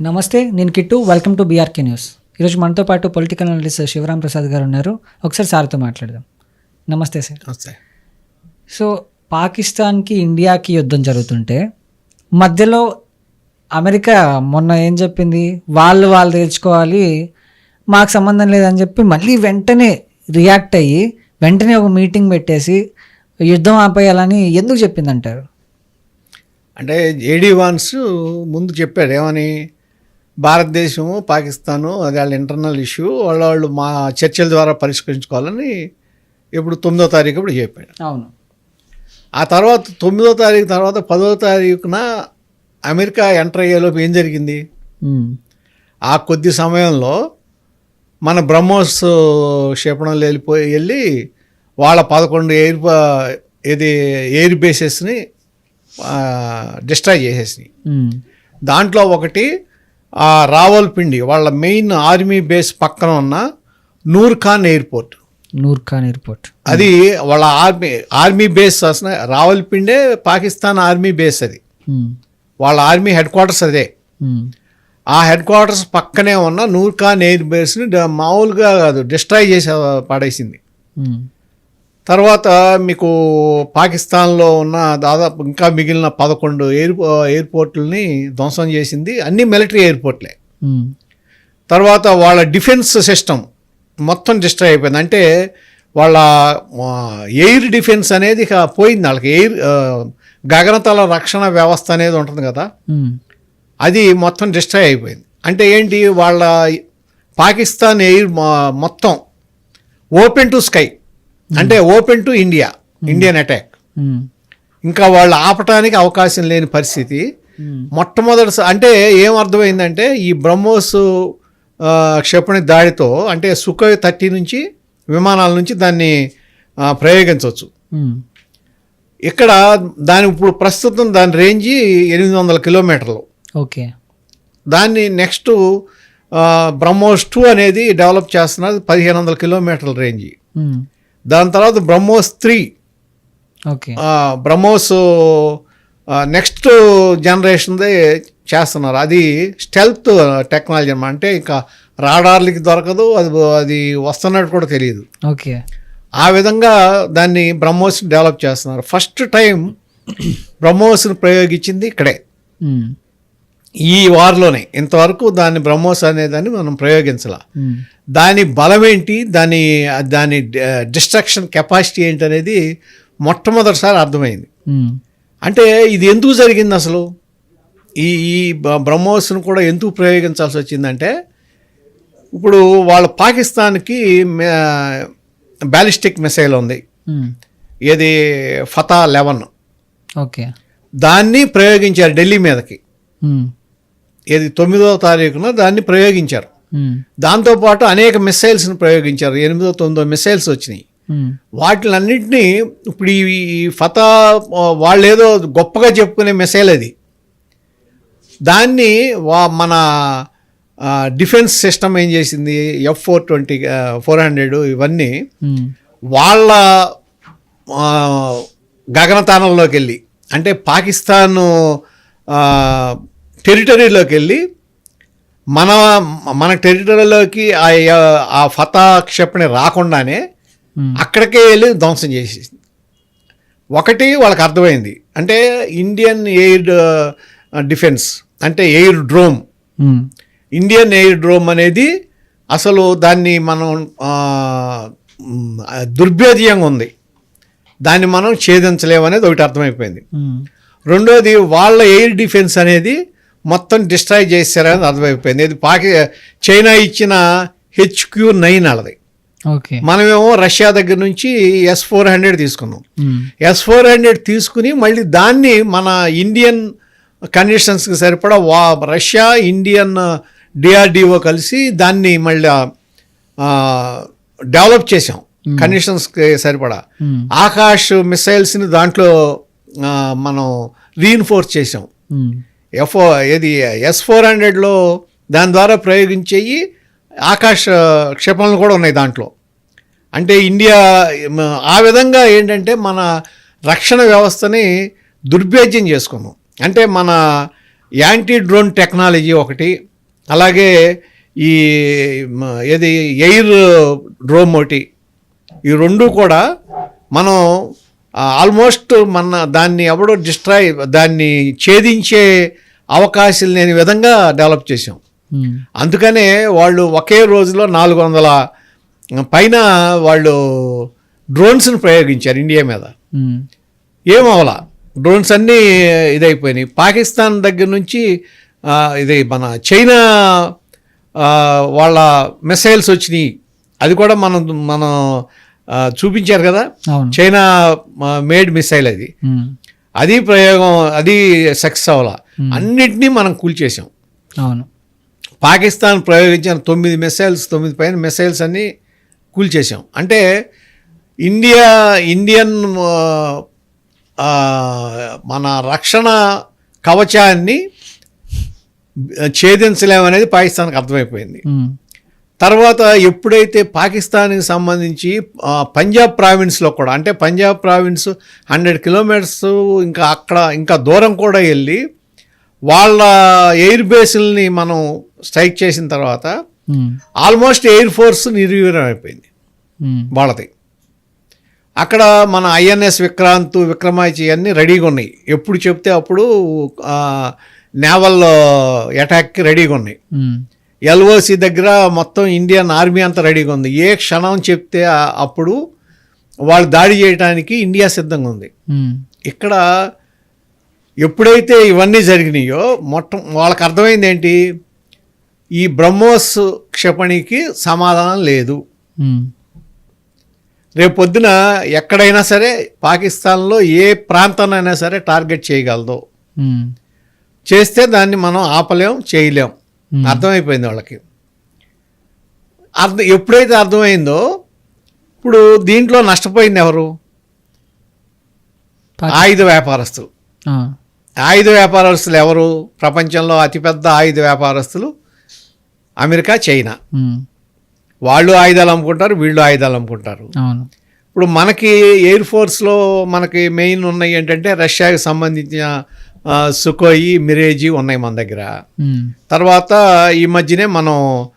నమస్తే నేను Kittu. Welcome to BRK news ఈరోజు మనతో పాటు పొలిటికల్ అనలిస్ట్ శివరాం ప్రసాద్ గారు ఉన్నారు. ఒకసారి సార్తో మాట్లాడదాం. నమస్తే సార్. నమస్తే. సో పాకిస్తాన్కి ఇండియాకి యుద్ధం జరుగుతుంటే మధ్యలో అమెరికా మొన్న ఏం చెప్పింది? వాళ్ళు వాళ్ళు తేల్చుకోవాలి మాకు సంబంధం లేదని చెప్పి మళ్ళీ వెంటనే రియాక్ట్ అయ్యి వెంటనే ఒక మీటింగ్ పెట్టేసి యుద్ధం ఆపేయాలని ఎందుకు చెప్పిందంటారు? అంటే ఏడీ వాన్స్ ముందు చెప్పాడు ఏమని? భారతదేశము పాకిస్తాను అది వాళ్ళ ఇంటర్నల్ ఇష్యూ వాళ్ళ వాళ్ళు మా చర్చల ద్వారా పరిష్కరించుకోవాలని ఇప్పుడు తొమ్మిదో తారీఖు ఇప్పుడు చెప్పాడు. అవును. ఆ తర్వాత తొమ్మిదో తారీఖు తర్వాత పదో తారీఖున అమెరికా ఎంటర్ అయ్యేలోపు ఏం జరిగింది? ఆ కొద్ది సమయంలో మన బ్రహ్మోస్ క్షేపణంలో వెళ్ళిపోయి వెళ్ళి వాళ్ళ పదకొండు ఎయిర్ ఇది ఎయిర్ బేసెస్ని డిస్ట్రాయ్ చేసేసినాయి. దాంట్లో ఒకటి రావల్పిండి వాళ్ళ మెయిన్ ఆర్మీ బేస్ పక్కన ఉన్న నూర్ ఖాన్ ఎయిర్పోర్ట్. నూర్ ఖాన్ ఎయిర్పోర్ట్. అది వాళ్ళ ఆర్మీ ఆర్మీ బేస్ అసలు రావల్పిండే పాకిస్తాన్ ఆర్మీ బేస్ అది. వాళ్ళ ఆర్మీ హెడ్ క్వార్టర్స్ అదే ఆ హెడ్ క్వార్టర్స్ పక్కనే ఉన్న నూర్ ఖాన్ ఎయిర్ బేస్ని మామూలుగా కాదు డిస్ట్రాయ్ చేసి పడేసింది. తర్వాత మీకు పాకిస్తాన్లో ఉన్న దాదాపు ఇంకా మిగిలిన పదకొండు ఎయిర్ ఎయిర్పోర్ట్లని ధ్వంసం చేసింది అన్ని మిలిటరీ ఎయిర్పోర్ట్లే. తర్వాత వాళ్ళ డిఫెన్స్ సిస్టమ్ మొత్తం డిస్ట్రాయ్ అయిపోయింది. అంటే వాళ్ళ ఎయిర్ డిఫెన్స్ అనేది ఇక పోయింది వాళ్ళకి. ఎయిర్ గగనతల రక్షణ వ్యవస్థ అనేది ఉంటుంది కదా. అది మొత్తం డిస్ట్రాయ్ అయిపోయింది. అంటే ఏంటి? వాళ్ళ పాకిస్తాన్ ఎయిర్ మొత్తం ఓపెన్ టు స్కై. అంటే open to India Indian attack. ఇంకా వాళ్ళు ఆపటానికి అవకాశం లేని పరిస్థితి. మొట్టమొదటి అంటే ఏం అర్థమైందంటే ఈ బ్రహ్మోస్ క్షిపణి దాడితో అంటే సుఖోయ్ థర్టీ నుంచి విమానాల నుంచి దాన్ని ప్రయోగించవచ్చు. ఇక్కడ దాని ఇప్పుడు ప్రస్తుతం దాని రేంజి ఎనిమిది వందల కిలోమీటర్లు. ఓకే. దాన్ని నెక్స్ట్ బ్రహ్మోస్ టూ అనేది డెవలప్ చేస్తున్నది పదిహేను వందల కిలోమీటర్ల రేంజి. దాని తర్వాత BrahMos three. Okay. BrahMos next జనరేషన్దే చేస్తున్నారు. అది స్టెల్త్ టెక్నాలజీ అన్నమాట. అంటే ఇంకా రాడార్లకి దొరకదు అది అది వస్తున్నట్టు కూడా తెలియదు. ఓకే. ఆ విధంగా దాన్ని బ్రహ్మోస్ డెవలప్ చేస్తున్నారు. ఫస్ట్ టైం బ్రహ్మోస్ని ప్రయోగించింది ఇక్కడే. ఈ వార్లోనే. ఇంతవరకు దాన్ని బ్రహ్మోస్ అనేదాన్ని మనం ప్రయోగించాల. దాని బలం ఏంటి దాని దాని డిస్ట్రక్షన్ కెపాసిటీ ఏంటి అనేది మొట్టమొదటిసారి అర్థమైంది. అంటే ఇది ఎందుకు జరిగింది అసలు? ఈ ఈ బ్రహ్మోస్ను కూడా ఎందుకు ప్రయోగించాల్సి వచ్చిందంటే ఇప్పుడు వాళ్ళ పాకిస్తాన్కి బ్యాలిస్టిక్ మిసైల్ ఉంది. ఇది ఫతా లెవెన్. ఓకే. దాన్ని ప్రయోగించారు ఢిల్లీ మీదకి. ఇది తొమ్మిదవ తారీఖున దాన్ని ప్రయోగించారు. దాంతోపాటు అనేక మిసైల్స్ని ప్రయోగించారు. ఎనిమిదో తొమ్మిదో మిసైల్స్ వచ్చినాయి. వాటిలన్నింటినీ ఇప్పుడు ఈ ఫతా వాళ్ళు ఏదో గొప్పగా చెప్పుకునే మిసైల్ అది. దాన్ని వా మన డిఫెన్స్ సిస్టమ్ ఏం చేసింది? F four twenty four hundred ఇవన్నీ వాళ్ళ గగనతానంలోకి వెళ్ళి అంటే పాకిస్తాన్ టెరిటరీలోకి వెళ్ళి మన మన టెరిటరీలోకి ఆ ఆ ఫతా క్షిపణి రాకుండానే అక్కడికే వెళ్ళి ధ్వంసం చేసేసింది. ఒకటి వాళ్ళకి అర్థమైంది. అంటే ఇండియన్ ఎయిర్ డిఫెన్స్ అంటే aerodrome. Indian aerodrome అనేది అసలు దాన్ని మనం దుర్భేద్యంగా ఉంది. దాన్ని మనం ఛేదించలేమనేది ఒకటి అర్థమైపోయింది. రెండోది వాళ్ళ ఎయిర్ డిఫెన్స్ అనేది మొత్తం డిస్ట్రాయ్ చేశారని అర్థమైపోయింది. ఇది పాకి చైనా ఇచ్చిన హెచ్క్యూ నైన్ అలది. ఓకే. మనమేమో రష్యా దగ్గర నుంచి ఎస్ ఫోర్ హండ్రెడ్ తీసుకున్నాం. ఎస్ ఫోర్ హండ్రెడ్ తీసుకుని మళ్ళీ దాన్ని మన ఇండియన్ కండిషన్స్కి సరిపడా వా రష్యా ఇండియన్ డిఆర్డిఓ కలిసి దాన్ని మళ్ళీ డెవలప్ చేసాం కండిషన్స్కి సరిపడా. ఆకాష్ మిసైల్స్ని దాంట్లో మనం రీఇన్ఫోర్స్ చేసాం ఎఫ్ ఏది ఎస్ ఫోర్ హండ్రెడ్లో దాని ద్వారా ప్రయోగించేవి ఆకాశ క్షిపణలు కూడా ఉన్నాయి దాంట్లో. అంటే ఇండియా ఆ విధంగా ఏంటంటే మన రక్షణ వ్యవస్థని దుర్భేద్యం చేసుకున్నాం అంటే మన యాంటీ డ్రోన్ టెక్నాలజీ ఒకటి అలాగే ఈ ఏది ఎయిర్ డ్రోమ్ ఒకటి ఈ రెండు కూడా మనం ఆల్మోస్ట్ మన దాన్ని ఎవడో డిస్ట్రాయ్ దాన్ని ఛేదించే అవకాశం లేని విధంగా డెవలప్ చేసాం ఉమ్, అందుకనే వాళ్ళు ఒకే రోజులో నాలుగు వందల పైన వాళ్ళు డ్రోన్స్ని ప్రయోగించారు ఇండియా మీద. ఉమ్, ఏమవలా డ్రోన్స్ అన్నీ ఇదైపోయినాయి. పాకిస్తాన్ దగ్గర నుంచి ఇది మన చైనా వాళ్ళ మిసైల్స్ వచ్చినాయి. అది కూడా మనం మనం చూపించారు కదా? చైనా మేడ్ మిసైల్ అది. అది ప్రయోగం అది సక్సెస్ అవ్వాల? అన్నిటినీ మనం కూల్చేసాం అవును. పాకిస్తాన్ ప్రయోగించిన తొమ్మిది మిసైల్స్ తొమ్మిది పైన మిసైల్స్ అన్నీ కూల్చేసాం అంటే ఇండియా ఇండియన్ మన రక్షణ కవచాన్ని ఛేదించలేమనేది పాకిస్తాన్కి అర్థమైపోయింది. తర్వాత ఎప్పుడైతే పాకిస్తాన్కి సంబంధించి పంజాబ్ ప్రావిన్స్లో కూడా అంటే పంజాబ్ ప్రావిన్స్ హండ్రెడ్ కిలోమీటర్స్ ఇంకా అక్కడ ఇంకా దూరం కూడా వెళ్ళి వాళ్ళ ఎయిర్ బేస్ని మనం స్ట్రైక్ చేసిన తర్వాత ఆల్మోస్ట్ ఎయిర్ ఫోర్స్ నిర్వీర్యం అయిపోయింది. వాళ్ళది. అక్కడ మన ఐఎన్ఎస్ విక్రాంత్ విక్రమాయిచి అన్నీ రెడీగా ఉన్నాయి. ఎప్పుడు చెప్తే అప్పుడు నేవల్ అటాక్కి రెడీగా ఉన్నాయి. ఎల్ఓసి దగ్గర మొత్తం ఇండియన్ ఆర్మీ అంతా రెడీగా ఉంది. ఏ క్షణం చెప్తే అప్పుడు వాళ్ళు దాడి చేయడానికి ఇండియా సిద్ధంగా ఉంది. ఇక్కడ ఎప్పుడైతే ఇవన్నీ జరిగినాయో మొత్తం వాళ్ళకి అర్థమైంది ఏంటి? ఈ బ్రహ్మోస్ క్షిపణికి సమాధానం లేదు. రేపు పొద్దున ఎక్కడైనా సరే పాకిస్తాన్లో ఏ ప్రాంతాన్నైనా సరే టార్గెట్ చేయగలదు. చేస్తే దాన్ని మనం ఆపలేం చేయలేం. అర్థమైపోయింది వాళ్ళకి. అర్థం ఎప్పుడైతే అర్థమైందో ఇప్పుడు దీంట్లో నష్టపోయింది ఎవరు? ఆయుధ వ్యాపారస్తులు. ఆయుధ వ్యాపారస్తులు ఎవరు? ప్రపంచంలో అతిపెద్ద ఆయుధ వ్యాపారస్తులు అమెరికా చైనా. వాళ్ళు ఆయుధాలు అమ్ముకుంటారు వీళ్ళు ఆయుధాలు అమ్ముకుంటారు. ఇప్పుడు మనకి ఎయిర్ ఫోర్స్లో మనకి మెయిన్ ఉన్నాయి ఏంటంటే రష్యాకి సంబంధించిన సుకోయి మిరేజీ ఉన్నాయి మన దగ్గర. తర్వాత ఈ మధ్యనే మనం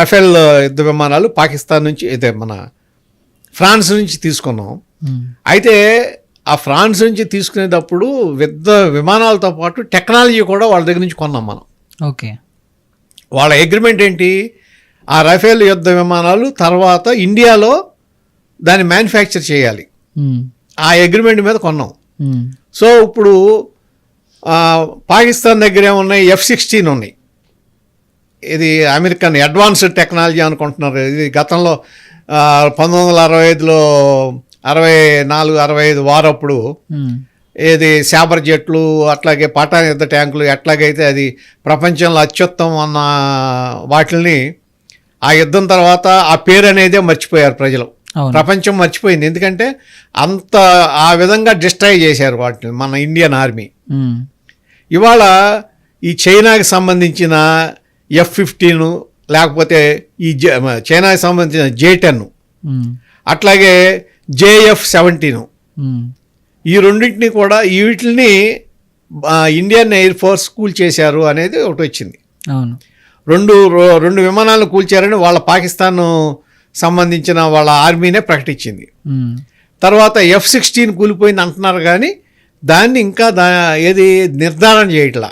రఫేల్ యుద్ధ విమానాలు పాకిస్తాన్ నుంచి ఇదే మన ఫ్రాన్స్ నుంచి తీసుకున్నాం. అయితే ఆ ఫ్రాన్స్ నుంచి తీసుకునేటప్పుడు యుద్ధ విమానాలతో పాటు టెక్నాలజీ కూడా వాళ్ళ దగ్గర నుంచి కొన్నాం మనం. ఓకే. వాళ్ళ అగ్రిమెంట్ ఏంటి? ఆ రఫేల్ యుద్ధ విమానాలు తర్వాత ఇండియాలో దాన్ని మ్యానుఫ్యాక్చర్ చేయాలి. ఆ అగ్రిమెంట్ మీద కొన్నాం. సో ఇప్పుడు పాకిస్తాన్ దగ్గర ఏమున్నాయి? ఎఫ్ సిక్స్టీన్ ఉన్నాయి. ఇది అమెరికన్ అడ్వాన్స్డ్ టెక్నాలజీ అనుకుంటున్నారు. ఇది గతంలో పంతొమ్మిది వందల అరవై ఐదులో అరవై నాలుగు అరవై ఐదు వారప్పుడు ఏది శాబర్ జెట్లు అట్లాగే పటాన్ యుద్ధ ట్యాంకులు ఎట్లాగైతే అది ప్రపంచంలో అత్యుత్తమం అన్న వాటిని ఆ యుద్ధం తర్వాత ఆ పేరు అనేదే మర్చిపోయారు ప్రజలు. ప్రపంచం మర్చిపోయింది. ఎందుకంటే అంత ఆ విధంగా డిస్ట్రాయ్ చేశారు వాటిని మన ఇండియన్ ఆర్మీ. ఇవాళ ఈ చైనాకి సంబంధించిన ఎఫ్ ఫిఫ్టీన్ లేకపోతే ఈ జే చైనాకి సంబంధించిన జే టెన్ అట్లాగే జేఎఫ్ సెవెంటీన్ ఈ రెండింటిని కూడా వీటిని ఇండియన్ ఎయిర్ ఫోర్స్ కూల్ చేశారు అనేది ఒకటి వచ్చింది. అవును. రెండు రెండు విమానాలను కూల్చారని వాళ్ళ పాకిస్తాన్ సంబంధించిన వాళ్ళ ఆర్మీనే ప్రకటించింది. తర్వాత ఎఫ్ సిక్స్టీన్ కూలిపోయింది అంటున్నారు కానీ దాన్ని ఇంకా దా ఏది నిర్ధారణ చేయట్లా.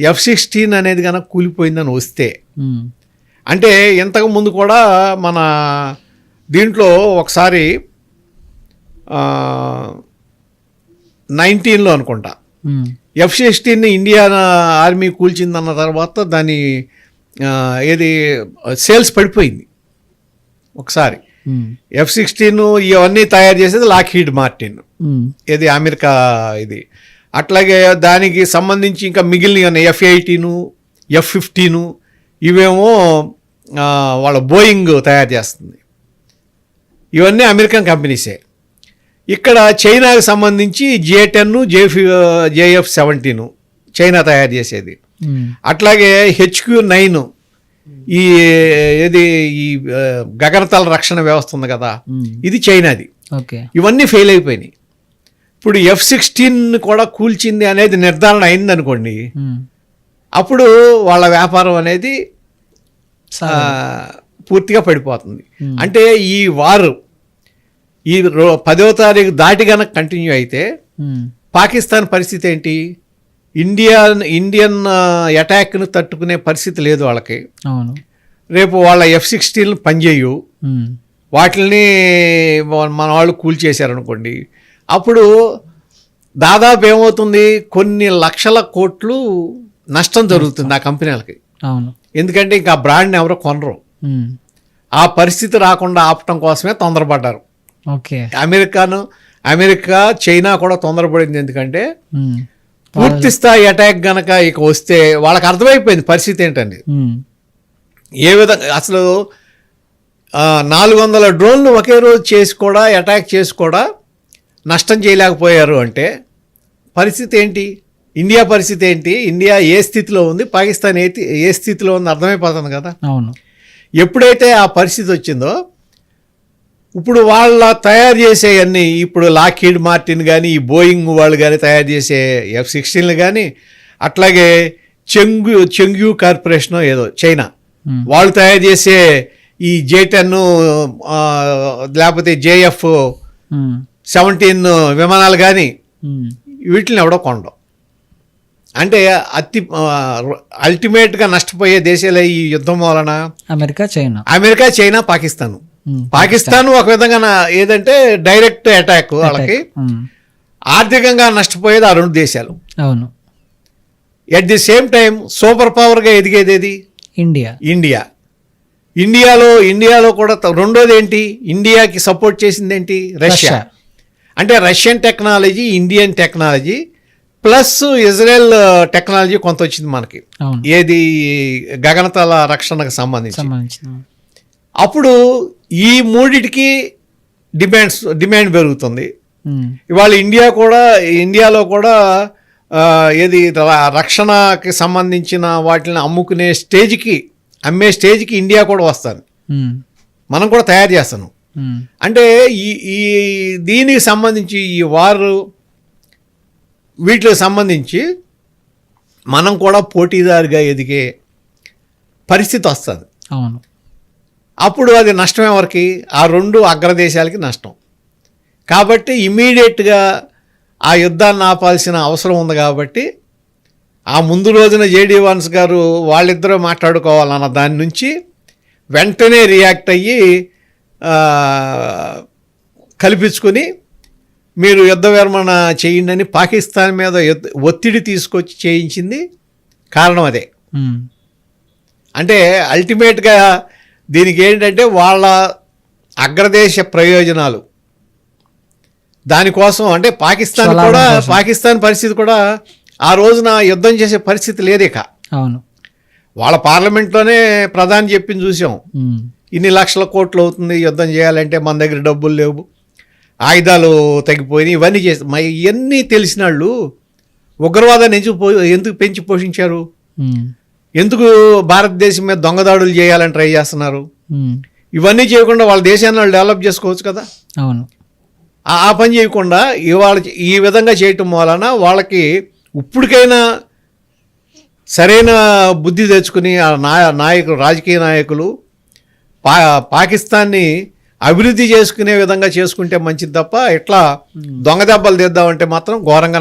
ఎఫ్ సిక్స్టీన్ అనేది కనుక కూలిపోయిందని వస్తే. అంటే ఇంతకు ముందు కూడా మన దీంట్లో ఒకసారి నైన్టీన్లో అనుకుంటా. ఎఫ్ సిక్స్టీన్ ఇండియా ఆర్మీ కూల్చిందన్న తర్వాత దాని ఏది సేల్స్ పడిపోయింది. ఒకసారి. ఎఫ్ సిక్స్టీన్ ఇవన్నీ తయారు చేసేది లాక్హీడ్ మార్టిన్. ఉమ్, ఇది అమెరికా ఇది. అట్లాగే దానికి సంబంధించి ఇంకా మిగిలిన ఎఫ్ ఎయిటీను ఎఫ్ ఫిఫ్టీను ఇవేమో వాళ్ళ బోయింగ్ తయారు చేస్తుంది. ఇవన్నీ అమెరికన్ కంపెనీసే. ఇక్కడ చైనాకి సంబంధించి J ten J JF seventeen China తయారు చేసేది. అట్లాగే హెచ్క్యూ నైన్ ఈ ఏది ఈ గగనతల రక్షణ వ్యవస్థ ఉంది కదా ఇది చైనాది. ఓకే. ఇవన్నీ ఫెయిల్ అయిపోయినాయి. ఇప్పుడు ఎఫ్ సిక్స్టీన్ కూడా కూల్చింది అనేది నిర్ధారణ అయిందనుకోండి ఉమ్. అప్పుడు వాళ్ళ వ్యాపారం అనేది పూర్తిగా పడిపోతుంది. అంటే ఈ వారు ఈ పదవ తారీఖు దాటి గనక కంటిన్యూ అయితే. పాకిస్తాన్ పరిస్థితి ఏంటి? ఇండియన్ ఇండియన్ అటాక్ను తట్టుకునే పరిస్థితి లేదు వాళ్ళకి. అవును. రేపు వాళ్ళ ఎఫ్ సిక్స్టీన్ పనిచేయు. వాటిని మన వాళ్ళు కూల్చేశారనుకోండి అప్పుడు దాదాపు ఏమవుతుంది? కొన్ని లక్షల కోట్లు నష్టం జరుగుతుంది ఆ కంపెనీలకి. అవును. ఎందుకంటే ఇంకా బ్రాండ్ని ఎవరో కొనరు. ఆ పరిస్థితి రాకుండా ఆపటం కోసమే తొందరపడ్డారు. ఓకే. అమెరికాను అమెరికా చైనా కూడా తొందరపడింది ఎందుకంటే. పూర్తి స్థాయి అటాక్ గనక ఇక వస్తే వాళ్ళకి అర్థమైపోయింది పరిస్థితి ఏంటండి. ఏ విధంగా అసలు నాలుగు వందల డ్రోన్లు ఒకే రోజు చేసి కూడా అటాక్ చేసి కూడా నష్టం చేయలేకపోయారు అంటే పరిస్థితి ఏంటి? ఇండియా పరిస్థితి ఏంటి? ఇండియా ఏ స్థితిలో ఉంది? పాకిస్తాన్ ఏ ఏ స్థితిలో ఉంది? అర్థమైపోతుంది కదా. అవును. ఎప్పుడైతే ఆ పరిస్థితి వచ్చిందో ఇప్పుడు వాళ్ళ తయారు చేసే అన్ని ఇప్పుడు లాకీడ్ మార్టిన్ కానీ ఈ బోయింగ్ వాళ్ళు కానీ తయారు చేసే ఎఫ్ సిక్స్టీన్లు కానీ అట్లాగే చెంగు చెంగ్యూ కార్పొరేషన్ ఏదో చైనా. వాళ్ళు తయారు చేసే ఈ జే టెన్ లేకపోతే జేఎఫ్. సెవెంటీన్ విమానాలు కానీ. వీటిని ఎవడో కొండం అంటే అతి అల్టిమేట్గా నష్టపోయే దేశాలే ఈ యుద్ధం వలన America China America China Pakistan. Pakistan ఒక విధంగా ఏదంటే డైరెక్ట్ అటాక్ వాళ్ళకి. ఆర్థికంగా నష్టపోయేది ఆ రెండు దేశాలు. అవును. At the same time super పవర్గా ఎదిగేది ఏది? ఇండియా. ఇండియా. ఇండియాలో ఇండియాలో కూడా రెండోది ఏంటి? ఇండియాకి సపోర్ట్ చేసింది ఏంటి? రష్యా. అంటే Russian technology Indian technology plus Israel technology కొంత వచ్చింది మనకి. ఏది? గగనతల రక్షణకు సంబంధించి. అప్పుడు ఈ మూడిటికి డిమాండ్స్ డిమాండ్ పెరుగుతుంది. ఇవాళ ఇండియా కూడా ఇండియాలో కూడా ఏది రక్షణకి సంబంధించిన వాటిని అమ్ముకునే స్టేజ్కి అమ్మే స్టేజ్కి ఇండియా కూడా వస్తుంది. మనం కూడా తయారు చేస్తాను. అంటే ఈ ఈ దీనికి సంబంధించి ఈ వారు వీటికి సంబంధించి మనం కూడా పోటీదారుగా ఎదిగే పరిస్థితి వస్తుంది అవును అప్పుడు అది నష్టం ఎవరికి? ఆ రెండు అగ్రదేశాలకి నష్టం. కాబట్టి ఇమీడియట్గా ఆ యుద్ధాన్ని ఆపాల్సిన అవసరం ఉంది కాబట్టి ఆ ముందు రోజున జేడీ వాన్స్ గారు వాళ్ళిద్దరూ మాట్లాడుకోవాలన్న దాని నుంచి వెంటనే రియాక్ట్ అయ్యి కల్పించుకొని మీరు యుద్ధ విరమణ చేయండి అని పాకిస్తాన్ మీద ఒత్తిడి తీసుకొచ్చి చేయించింది కారణం అదే. అంటే అల్టిమేట్గా దీనికి ఏంటంటే వాళ్ళ అగ్రదేశ ప్రయోజనాలు దానికోసం అంటే పాకిస్తాన్ కూడా కోసం. పాకిస్తాన్ పరిస్థితి కూడా ఆ రోజున యుద్ధం చేసే పరిస్థితి లేదు ఇక అవును వాళ్ళ పార్లమెంట్లోనే ప్రధాని చెప్పింది చూసాం. ఇన్ని లక్షల కోట్లు అవుతుంది యుద్ధం చేయాలంటే మన దగ్గర డబ్బులు లేవు ఆయుధాలు తగ్గిపోయినాయి ఇవన్నీ చేసి ఇవన్నీ తెలిసిన వాళ్ళు ఉగ్రవాదాన్ని ఎందుకు పో- ఎందుకు పెంచి పోషించారు. ఎందుకు భారతదేశం మీద దొంగదాడులు చేయాలని ట్రై చేస్తున్నారు. ఇవన్నీ చేయకుండా వాళ్ళ దేశాన్ని వాళ్ళు డెవలప్ చేసుకోవచ్చు కదా? అవును. ఆ ఆ పని చేయకుండా ఇవాళ ఈ విధంగా చేయటం వలన వాళ్ళకి ఇప్పటికైనా సరైన బుద్ధి తెచ్చుకుని ఆ నాయ నాయకులు రాజకీయ నాయకులు పా పాకిస్తాన్ని అభివృద్ధి చేసుకునే విధంగా చేసుకుంటే మంచిది తప్ప ఇట్లా దొంగ దెబ్బలు తీద్దామంటే మాత్రం ఘోరంగా